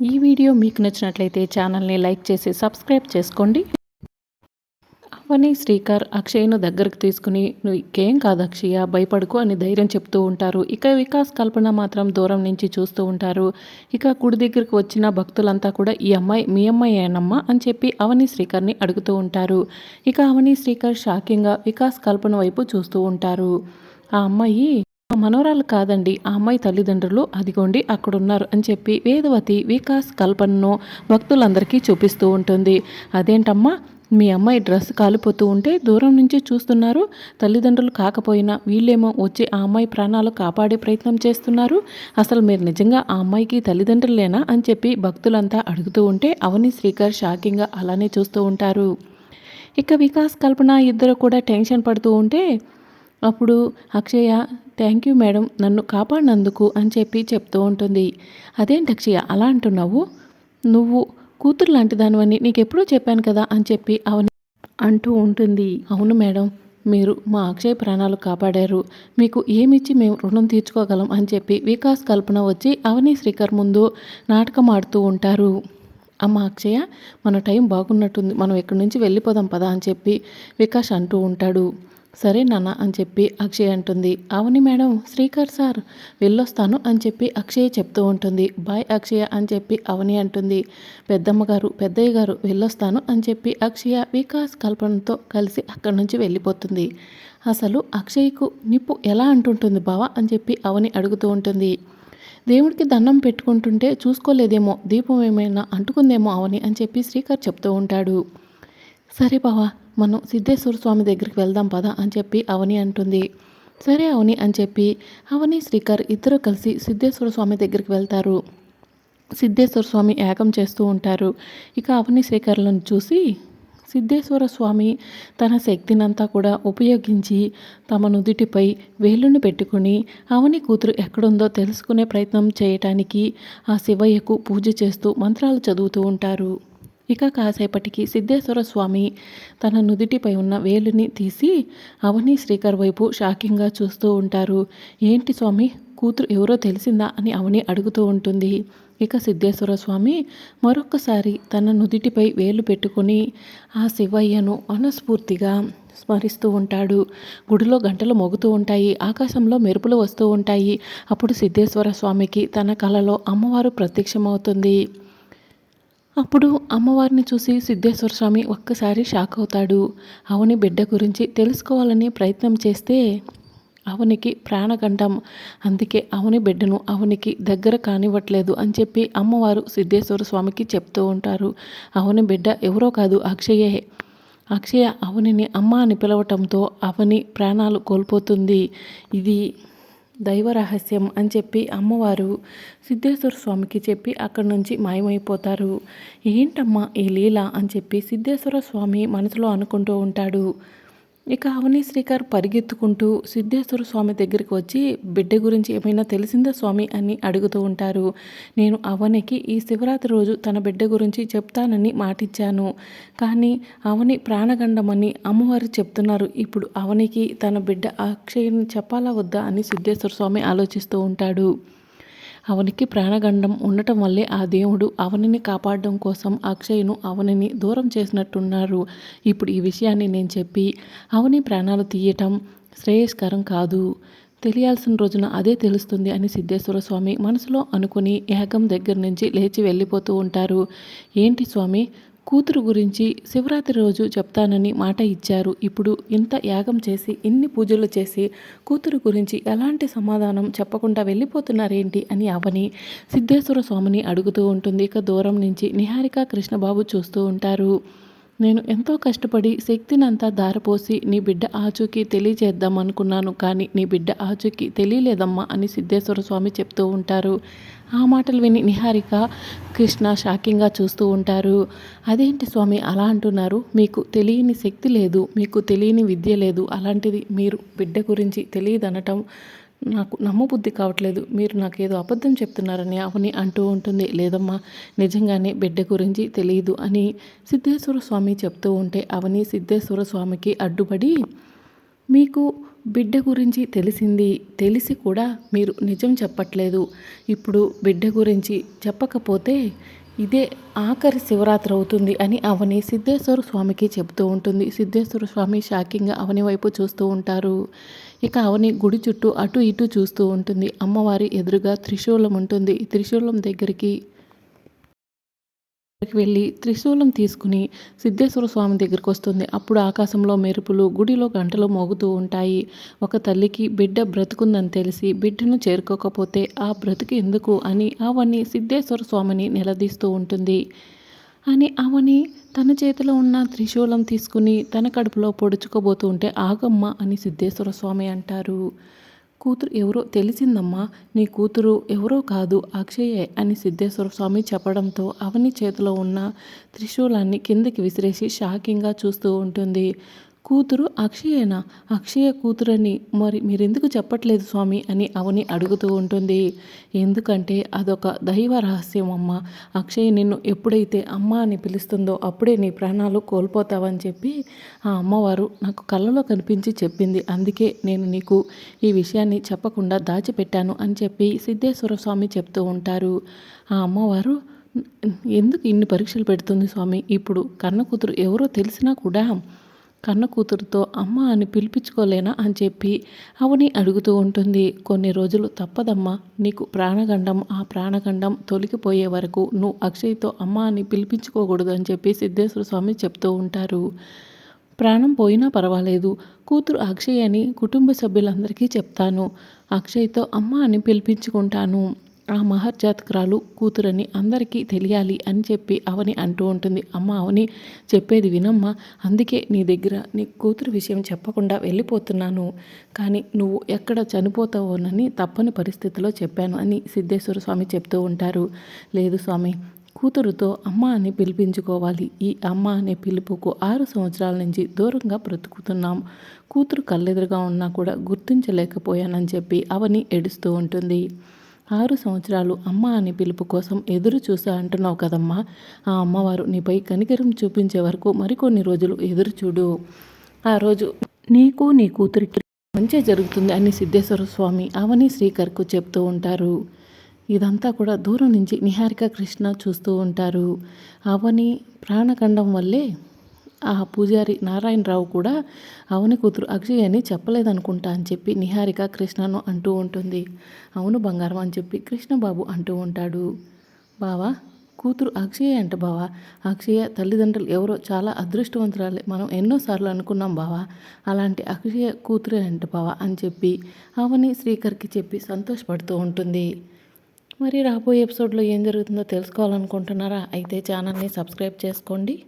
ఈ వీడియో మీకు నచ్చినట్లయితే ఛానల్ని లైక్ చేసి సబ్స్క్రైబ్ చేసుకోండి. అవని శ్రీకర్ అక్షయ్ను దగ్గరకు తీసుకుని నువ్వు ఇంకేం కాదు అక్షయ భయపడుకు అని ధైర్యం చెప్తూ ఉంటారు. ఇక వికాస్ కల్పన మాత్రం దూరం నుంచి చూస్తూ ఉంటారు. ఇక కుడి దగ్గరకు వచ్చిన భక్తులంతా కూడా ఈ అమ్మాయి మీ అమ్మాయి ఏనమ్మా అని చెప్పి అవని శ్రీకర్ని అడుగుతూ ఉంటారు. ఇక అవని శ్రీకర్ షాకింగ్గా వికాస్ కల్పన వైపు చూస్తూ ఉంటారు. ఆ అమ్మాయి మనోరాలు కాదండి ఆ అమ్మాయి తల్లిదండ్రులు. అదిగోండి అక్కడున్నారు అని చెప్పి వేదవతి వికాస్ కల్పనను భక్తులందరికీ చూపిస్తూ ఉంటుంది. అదేంటమ్మా మీ అమ్మాయి డ్రెస్ కాలిపోతూ ఉంటే దూరం నుంచి చూస్తున్నారు. తల్లిదండ్రులు కాకపోయినా వీళ్ళేమో వచ్చి ఆ అమ్మాయి ప్రాణాలు కాపాడే ప్రయత్నం చేస్తున్నారు. అసలు మీరు నిజంగా ఆ అమ్మాయికి తల్లిదండ్రులేనా అని చెప్పి భక్తులంతా అడుగుతూ ఉంటే అవని శ్రీకర్ షాకింగ్గా అలానే చూస్తూ ఉంటారు. ఇక వికాస్ కల్పన ఇద్దరు కూడా టెన్షన్ పడుతూ ఉంటే అప్పుడు అక్షయ థ్యాంక్ యూ మేడం నన్ను కాపాడినందుకు అని చెప్పి చెప్తూ ఉంటుంది. అదేంటి అక్షయ అలా అంటున్నావు? నువ్వు కూతురు లాంటి దానివని నీకు ఎప్పుడూ చెప్పాను కదా అని చెప్పి అవని అంటూ ఉంటుంది. అవును మేడం మీరు మా అక్షయ ప్రాణాలు కాపాడారు. మీకు ఏమిచ్చి మేము రుణం తీర్చుకోగలం అని చెప్పి వికాస్ కల్పన వచ్చి అవని శ్రీకర్ ముందు నాటకం ఆడుతూ ఉంటారు. అమ్మ అక్షయ మన టైం బాగున్నట్టుంది. మనం ఇక్కడి నుంచి వెళ్ళిపోదాం పదా అని చెప్పి వికాస్ అంటూ ఉంటాడు. సరే నాన్న అని చెప్పి అక్షయ్ అంటుంది. అవని మేడం శ్రీకర్ సార్ వెళ్ళొస్తాను అని చెప్పి అక్షయ్ చెప్తూ ఉంటుంది. బాయ్ అక్షయ అని చెప్పి అవని అంటుంది. పెద్దమ్మ గారు పెద్దయ్య గారు వెళ్ళొస్తాను అని చెప్పి అక్షయ వికాస్ కల్పనతో కలిసి అక్కడి నుంచి వెళ్ళిపోతుంది. అసలు అక్షయ్కు నిప్పు ఎలా అంటుంటుంది బావా అని చెప్పి అవని అడుగుతూ ఉంటుంది. దేవుడికి దండం పెట్టుకుంటుంటే చూసుకోలేదేమో దీపం ఏమైనా అంటుకుందేమో అవని అని చెప్పి శ్రీకర్ చెప్తూ ఉంటాడు. సరే బావా మనం సిద్ధేశ్వర స్వామి దగ్గరికి వెళ్దాం పదా అని చెప్పి అవని అంటుంది. సరే అవని అని చెప్పి అవని శ్రీకర్ ఇద్దరు కలిసి సిద్ధేశ్వర స్వామి దగ్గరికి వెళ్తారు. సిద్ధేశ్వర స్వామి యాగం చేస్తూ ఉంటారు. ఇక అవని శ్రీకర్లను చూసి సిద్ధేశ్వర స్వామి తన శక్తినంతా కూడా ఉపయోగించి తమ నుదుటిపై వేలుని పెట్టుకుని అవని కూతురు ఎక్కడుందో తెలుసుకునే ప్రయత్నం చేయటానికి ఆ శివయ్యకు పూజ చేస్తూ మంత్రాలు చదువుతూ ఉంటారు. ఇక కాసేపటికి సిద్ధేశ్వర స్వామి తన నుదిటిపై ఉన్న వేలుని తీసి అవని శ్రీకర్ వైపు షాకింగ్గా చూస్తూ ఉంటారు. ఏంటి స్వామి? కూతురు ఎవరో తెలిసిందా? అని అవని అడుగుతూ ఉంటుంది. ఇక సిద్ధేశ్వర స్వామి మరొక్కసారి తన నుదిటిపై వేలు పెట్టుకుని ఆ శివయ్యను మనస్ఫూర్తిగా స్మరిస్తూ ఉంటాడు. గుడిలో గంటలు మోగుతూ ఉంటాయి. ఆకాశంలో మెరుపులు వస్తూ ఉంటాయి. అప్పుడు సిద్ధేశ్వర స్వామికి తన కలలో అమ్మవారు ప్రత్యక్షమవుతుంది. అప్పుడు అమ్మవారిని చూసి సిద్ధేశ్వర స్వామి ఒక్కసారి షాక్ అవుతాడు. అవని బిడ్డ గురించి తెలుసుకోవాలని ప్రయత్నం చేస్తే అవనికి ప్రాణగండం. అందుకే అవని బిడ్డను అవనికి దగ్గర కానివ్వట్లేదు అని చెప్పి అమ్మవారు సిద్ధేశ్వర స్వామికి చెప్తూ ఉంటారు. అవని బిడ్డ ఎవరో కాదు అక్షయే. అక్షయ అవనిని అమ్మ అని పిలవటంతో అవని ప్రాణాలు కోల్పోతుంది. ఇది దైవ రహస్యం అని చెప్పి అమ్మవారు సిద్ధేశ్వర స్వామికి చెప్పి అక్కడి నుంచి మాయమైపోతారు. ఏంటమ్మా ఈ లీల? అని చెప్పి సిద్ధేశ్వర స్వామి మనసులో అనుకుంటూ ఉంటాడు. ఇక అవని శ్రీకర్ పరిగెత్తుకుంటూ సిద్ధేశ్వర స్వామి దగ్గరికి వచ్చి బిడ్డ గురించి ఏమైనా తెలిసిందా స్వామి? అని అడుగుతూ ఉంటారు. నేను అవనికి ఈ శివరాత్రి రోజు తన బిడ్డ గురించి చెప్తానని మాటిచ్చాను. కానీ అవని ప్రాణగండమని అమ్మవారు చెప్తున్నారు. ఇప్పుడు అవనికి తన బిడ్డ అక్షయని చెప్పాలా వద్దా? అని సిద్ధేశ్వర స్వామి ఆలోచిస్తూ ఉంటాడు. అవనికి ప్రాణగండం ఉండటం వల్లే ఆ దేవుడు అవనిని కాపాడడం కోసం అక్షయ్ను అవనిని దూరం చేసినట్టున్నారు. ఇప్పుడు ఈ విషయాన్ని నేను చెప్పి అవని ప్రాణాలు తీయటం శ్రేయస్కరం కాదు. తెలియాల్సిన రోజున అదే తెలుస్తుంది అని సిద్ధేశ్వర స్వామి మనసులో అనుకుని ఏకం దగ్గర నుంచి లేచి వెళ్ళిపోతూ ఉంటారు. ఏంటి స్వామి? కూతురు గురించి శివరాత్రి రోజు చెప్తానని మాట ఇచ్చారు. ఇప్పుడు ఇంత యాగం చేసి ఇన్ని పూజలు చేసి కూతురు గురించి ఎలాంటి సమాధానం చెప్పకుండా వెళ్ళిపోతున్నారేంటి అని అవని సిద్ధేశ్వర స్వామిని అడుగుతూ ఉంటుంది. ఇక దూరం నుంచి నిహారిక కృష్ణబాబు చూస్తూ ఉంటారు. నేను ఎంతో కష్టపడి శక్తినంతా దారపోసి నీ బిడ్డ ఆచూకీ తెలియజేద్దాం అనుకున్నాను కానీ నీ బిడ్డ ఆచూకీ తెలియలేదమ్మా అని సిద్ధేశ్వర స్వామి చెప్తూ ఉంటారు. ఆ మాటలు విని నిహారిక కృష్ణ షాకింగ్గా చూస్తూ ఉంటారు. అదేంటి స్వామి అలా అంటున్నారు? మీకు తెలియని శక్తి లేదు మీకు తెలియని విద్య లేదు. అలాంటిది మీరు బిడ్డ గురించి తెలియదనటం నాకు నమ్మబుద్ధి కావట్లేదు. మీరు నాకు ఏదో అబద్ధం చెప్తున్నారని అవని అంటూ ఉంటుంది. లేదమ్మా నిజంగానే బిడ్డ గురించి తెలియదు అని సిద్ధేశ్వర స్వామి చెప్తూ ఉంటే అవని సిద్ధేశ్వర స్వామికి అడ్డుపడి మీకు బిడ్డ గురించి తెలిసింది తెలిసి కూడా మీరు నిజం చెప్పట్లేదు. ఇప్పుడు బిడ్డ గురించి చెప్పకపోతే ఇదే ఆఖరి శివరాత్రి అవుతుంది అని అవని సిద్ధేశ్వర స్వామికి చెబుతూ ఉంటుంది. సిద్ధేశ్వర స్వామి షాకింగ్గా అవని వైపు చూస్తూ ఉంటారు. ఇక అవని గుడి చుట్టూ అటు ఇటు చూస్తూ ఉంటుంది. అమ్మవారి ఎదురుగా త్రిశూలం ఉంటుంది. త్రిశూలం దగ్గరికి వెళ్ళి త్రిశూలం తీసుకుని సిద్ధేశ్వర స్వామి దగ్గరికి వస్తుంది. అప్పుడు ఆకాశంలో మెరుపులు గుడిలో గంటలు మోగుతూ ఉంటాయి. ఒక తల్లికి బిడ్డ బ్రతుకుందని తెలిసి బిడ్డను చేరుకోకపోతే ఆ బ్రతుకు ఎందుకు అని అవని సిద్ధేశ్వర స్వామిని నిలదీస్తూ ఉంటుంది. అని అవని తన చేతిలో ఉన్న త్రిశూలం తీసుకుని తన కడుపులో పొడుచుకోబోతూ ఉంటే ఆగమ్మ అని సిద్ధేశ్వర స్వామి అంటారు. కూతురు ఎవరో తెలిసిందమ్మా నీ కూతురు ఎవరో కాదు అక్షయే అని సిద్ధేశ్వర స్వామి చెప్పడంతో అవని చేతిలో ఉన్న త్రిశూలాన్ని కిందకి విసిరేసి షాకింగ్గా చూస్తూ ఉంటుంది. కూతురు అక్షయేనా? అక్షయ కూతురని మరి మీరెందుకు చెప్పట్లేదు స్వామి అని అవని అడుగుతూ ఉంటుంది. ఎందుకంటే అదొక దైవ రహస్యం అమ్మ. అక్షయ నిన్ను ఎప్పుడైతే అమ్మ అని పిలుస్తుందో అప్పుడే నీ ప్రాణాలు కోల్పోతావని చెప్పి ఆ అమ్మవారు నాకు కళ్ళలో కనిపించి చెప్పింది. అందుకే నేను నీకు ఈ విషయాన్ని చెప్పకుండా దాచిపెట్టాను అని చెప్పి సిద్ధేశ్వర స్వామి చెప్తూ ఉంటారు. ఆ అమ్మవారు ఎందుకు ఇన్ని పరీక్షలు పెడుతుంది స్వామి? ఇప్పుడు కన్న కూతురు ఎవరో తెలిసినా కూడా కన్న కూతురుతో అమ్మ అని పిలిపించుకోలేనా అని చెప్పి అవని అడుగుతూ ఉంటుంది. కొన్ని రోజులు తప్పదమ్మా నీకు ప్రాణగండం ఆ ప్రాణగండం తొలగిపోయే వరకు నువ్వు అక్షయ్తో అమ్మ అని పిలిపించుకోకూడదు అని చెప్పి సిద్ధేశ్వర స్వామి చెప్తూ ఉంటారు. ప్రాణం పోయినా పర్వాలేదు కూతురు అక్షయ్ అని కుటుంబ సభ్యులందరికీ చెప్తాను. అక్షయ్తో అమ్మ అని పిలిపించుకుంటాను. ఆ మహర్జాతకురాలు కూతురని అందరికీ తెలియాలి అని చెప్పి అవని అంటూ ఉంటుంది. అమ్మ అవని చెప్పేది వినమ్మా. అందుకే నీ దగ్గర నీ కూతురు విషయం చెప్పకుండా వెళ్ళిపోతున్నాను. కానీ నువ్వు ఎక్కడ చనిపోతావోనని తప్పని పరిస్థితిలో చెప్పాను అని సిద్ధేశ్వర స్వామి చెప్తూ ఉంటారు. లేదు స్వామి కూతురుతో అమ్మ అని పిలిపించుకోవాలి. ఈ అమ్మ అనే పిలుపుకు ఆరు సంవత్సరాల నుంచి దూరంగా బ్రతుకుతున్నాం. కూతురు కళ్ళెదురుగా ఉన్నా కూడా గుర్తించలేకపోయానని చెప్పి అవని ఏడుస్తూ ఉంటుంది. ఆరు సంవత్సరాలు అమ్మ అని పిలుపు కోసం ఎదురు చూసా అంటున్నావు కదమ్మా. ఆ అమ్మవారు నీపై కనికరం చూపించే వరకు మరికొన్ని రోజులు ఎదురు చూడు. ఆ రోజు నీకు నీ కూతురికి మంచి జరుగుతుంది అని సిద్ధేశ్వర స్వామి అవని శ్రీకర్కు చెప్తూ ఉంటారు. ఇదంతా కూడా దూరం నుంచి నిహారిక కృష్ణ చూస్తూ ఉంటారు. అవని ప్రాణఖండం వల్లే ఆ పూజారి నారాయణరావు కూడా అవని కూతురు అక్షయ్ అని చెప్పలేదనుకుంటా అని చెప్పి నిహారిక కృష్ణను అంటూ ఉంటుంది. అవును బంగారం అని చెప్పి కృష్ణబాబు అంటూ ఉంటాడు. బావా కూతురు అక్షయ అంట బావా. అక్షయ తల్లిదండ్రులు ఎవరో చాలా అదృష్టవంతురాలే. మనం ఎన్నోసార్లు అనుకున్నాం బావా. అలాంటి అక్షయ కూతురే అంట బావా అని చెప్పి అవని శ్రీకర్కి చెప్పి సంతోషపడుతూ ఉంటుంది. మరి రాబోయే ఎపిసోడ్లో ఏం జరుగుతుందో తెలుసుకోవాలనుకుంటున్నారా? అయితే ఛానల్ని సబ్స్క్రైబ్ చేసుకోండి.